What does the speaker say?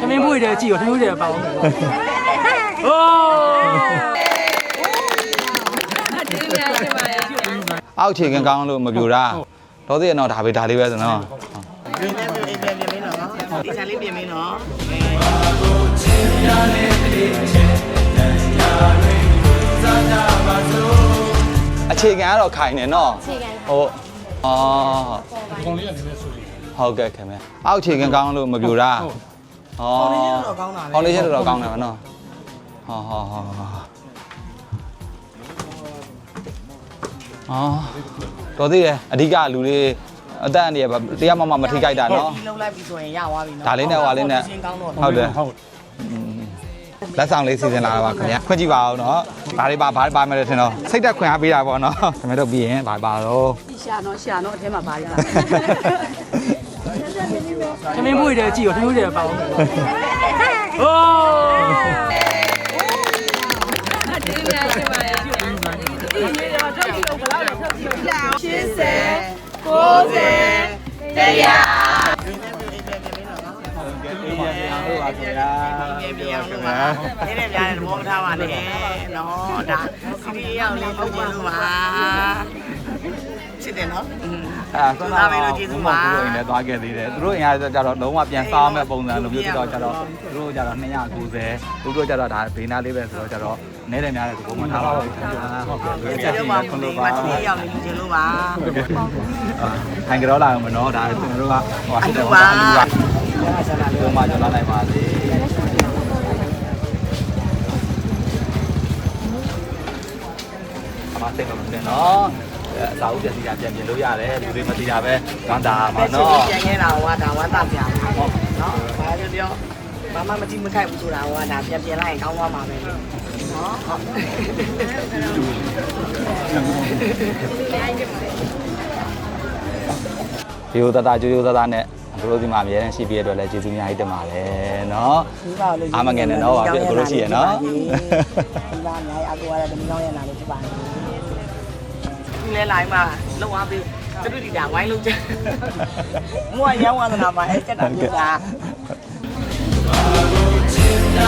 သမင်းပွေတယ်ကြည့်ရောသမင်းပွေတယ်ပါအောင်ဟိုးအောက်ခြေကန်ကောင်းလို့မပြူတာတော့သေးရတော့ဒါပဲဒါလေးပဲဆိုတော့ဒီနေ့ပြင်ပြင်ပြင်မင်းနော်ဒီချာလေးပြင်မင်းနော်အခြေခံကတော့ခိုင်နေနော်အခြေခံဟုတ်အော်ပုံလေးကနည်းနည်းဆိုရင်ဟုတ်ကဲ့ခင်ဗျအောက်ခြေကန်ကောင်းလို့မပြူတာ ဩဖောင်လေးချင်းတော့ကောင်းတာလေဖောင်လေးချက်တော့ကောင်းတယ်ဗောနော်ဟောဟောဟောအော်တော်သေးတယ်အဓိကလူတွေအသက်အန္တရာယ်တရားမှမမထိခိုက်တာနော် ဒီလုံးလိုက်ပြီဆိုရင်ရသွားပြီနော်ဒါလေးနဲ့ဟွာလေးနဲ့ချင်းကောင်းတော့ဟုတ်တယ်ဟုတ်လက်ဆောင်လေးစီစဉ်လာတာပါခင်ဗျာခွင့်ကြည့်ပါအောင်နော်ဘာတွေပါဘာတွေပါမယ်လဲထင်တော့စိတ်သက်ခွင့်အားပေးတာပေါ့နော်ခင်ဗျားတို့ပြီးရင်ဘာပါတော့ ရှာတော့ရှာတော့အထဲမှာပါရတာ သမင်းပွေတယ်ကြည့်ရောသမင်းပွေတယ်ပါအောင်ဟိုးပြင်ပြင်အောင်လို့ပါဒီနေ့ပြရတယ်ဘောမထားပါနဲ့နော်ဒါစီရီရောက်လေးလုပ်ကြည့်လို့ပါ ချစ်တယ်နော်အဲဆွမ်းသားပဲလို့ကျေးဇူးပါသူတို့အိမ်လည်းသွားခဲ့သေးတယ်သူတို့အိမ်ကကြတော့လုံးဝပြန်စားမဲ့ပုံစံလိုမျိုးဖြစ်တော့ကြတော့သူတို့ကြတော့290သူတို့ကြတော့ဒါဘေးနားလေးပဲဆိုတော့ကြတော့နဲတယ်များတယ်ဒီပုံမှန်ထားပါဘူးခင်ဗျာဟုတ်ကဲ့ကျေးဇူးပါဘူးဒီမှာစီရီရောက်လေးလုပ်ကြည့်လို့ပါထိုင်ကြတော့လာအောင်မနော်ဒါကျွန်တော်တို့ကဟိုအတူပါပုံမှန်ကျွန်တော်နိုင်ပါစေအမစိတ်မပူနဲ့နော် အဲအစာအုပ်ပြန်စီတာပြန်ပြင်လို့ရတယ်လူတွေမစီတာပဲဝမ်းသာပါပဲချစ်နော်ပြန်ခဲ့တာဟောဒါဝမ်းသာပြဟုတ်နော်ဘာပြောပြောဘာမှမကြည့်မခိုက်ဘူးဆိုတာဟောဒါပြန်ပြင်လိုက်ရင်ကောင်းသွားမှာပဲနော်ဟုတ်ဒီလိုတတကြိုးကြိုးတတနဲ့တို့ဒီမှာအများနဲ့ရှိပြရတော့လည်းကျေးဇူးအများကြီးတင်ပါတယ်နော်ဒီပါလို့အားမငယ်နဲ့နော်ပါပြအခုလို့ရှိရနော်ဒီပါအများကြီးအကူရတဲ့ဒီကောင်းရလာလို့ဖြစ်ပါတယ် ဒီလဲလိုက်မှာလောက်အားပေးသူတို့ဒီတာဝိုင်းလုံးချက်မွာရောင်းဝသနာမှာအဲချက်တာမျိုးကချစ်တဲ့ချစ်တဲ့ရာတွေ